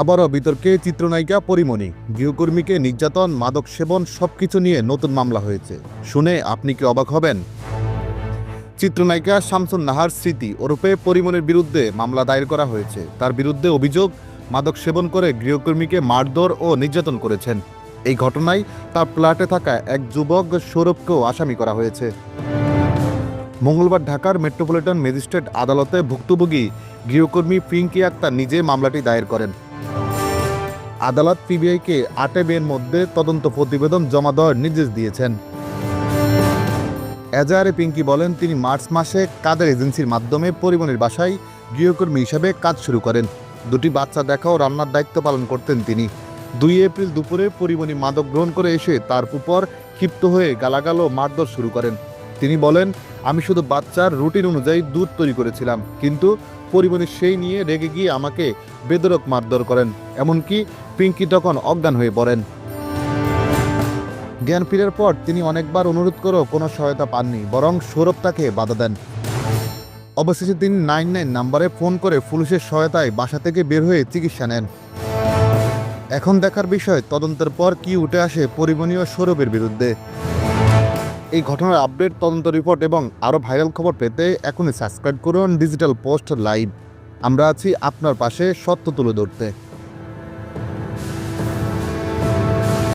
আবারও বিতর্কে চিত্রনায়িকা পরিমণি। গৃহকর্মীকে নির্যাতন, মাদক সেবন, সবকিছু নিয়ে নতুন মামলা হয়েছে। শুনে আপনি কি অবাক হবেন? চিত্রনায়িকা শামসুন নাহার স্মৃতি ওরূপে পরিমণির বিরুদ্ধে মামলা দায়ের করা হয়েছে। তার বিরুদ্ধে অভিযোগ, মাদক সেবন করে গৃহকর্মীকে মারধর ও নির্যাতন করেছেন। এই ঘটনায় তার ফ্ল্যাটে থাকা এক যুবক সৌরভকেও আসামি করা হয়েছে। মঙ্গলবার ঢাকার মেট্রোপলিটন ম্যাজিস্ট্রেট আদালতে ভুক্তভোগী গৃহকর্মী পিঙ্কি আক্তার নিজে মামলাটি দায়ের করেন। আদালত পিবিআইকে আটে মের মধ্যে তদন্ত প্রতিবেদন জমা দেওয়ার নির্দেশ দিয়েছেন। এজাহারে পিঙ্কি বলেন, তিনি মার্চ মাসে কাদের এজেন্সির মাধ্যমে পরিবহনের বাসায় গৃহকর্মী হিসেবে কাজ শুরু করেন। দুটি বাচ্চা দেখা ও রান্নার দায়িত্ব পালন করতেন তিনি। দুই এপ্রিল দুপুরে পরিমণি মাদক গ্রহণ করে এসে তার উপর ক্ষিপ্ত হয়ে গালাগাল ও মারধর শুরু করেন। তিনি বলেন, আমি শুধু বাচ্চার রুটিন অনুযায়ী দুধ তৈরি করেছিলাম, কিন্তু পরিমণি সেই নিয়ে রেগে গিয়ে আমাকে বেদরক মারধর করেন, এমনকি পিঙ্কি তখন অজ্ঞান হয়ে পড়েন। জ্ঞান ফিরের পর তিনি অনেকবার অনুরোধ করেও কোনো সহায়তা পাননি, বরং সৌরভ তাকে বাধা দেন। অবশেষে তিনি নাইন নাইন নাম্বারে ফোন করে পুলিশের সহায়তায় বাসা থেকে বের হয়ে চিকিৎসা নেন। এখন দেখার বিষয়, তদন্তের পর কি উঠে আসে পরিমণীয় সৌরভের বিরুদ্ধে। এই ঘটনার আপডেট তদন্ত রিপোর্ট এবং আরও ভাইরাল খবর পেতে এখনই সাবস্ক্রাইব করুন ডিজিটাল পোস্ট লাইভ আমরা আছি আপনার পাশে সত্য তুলে ধরতে।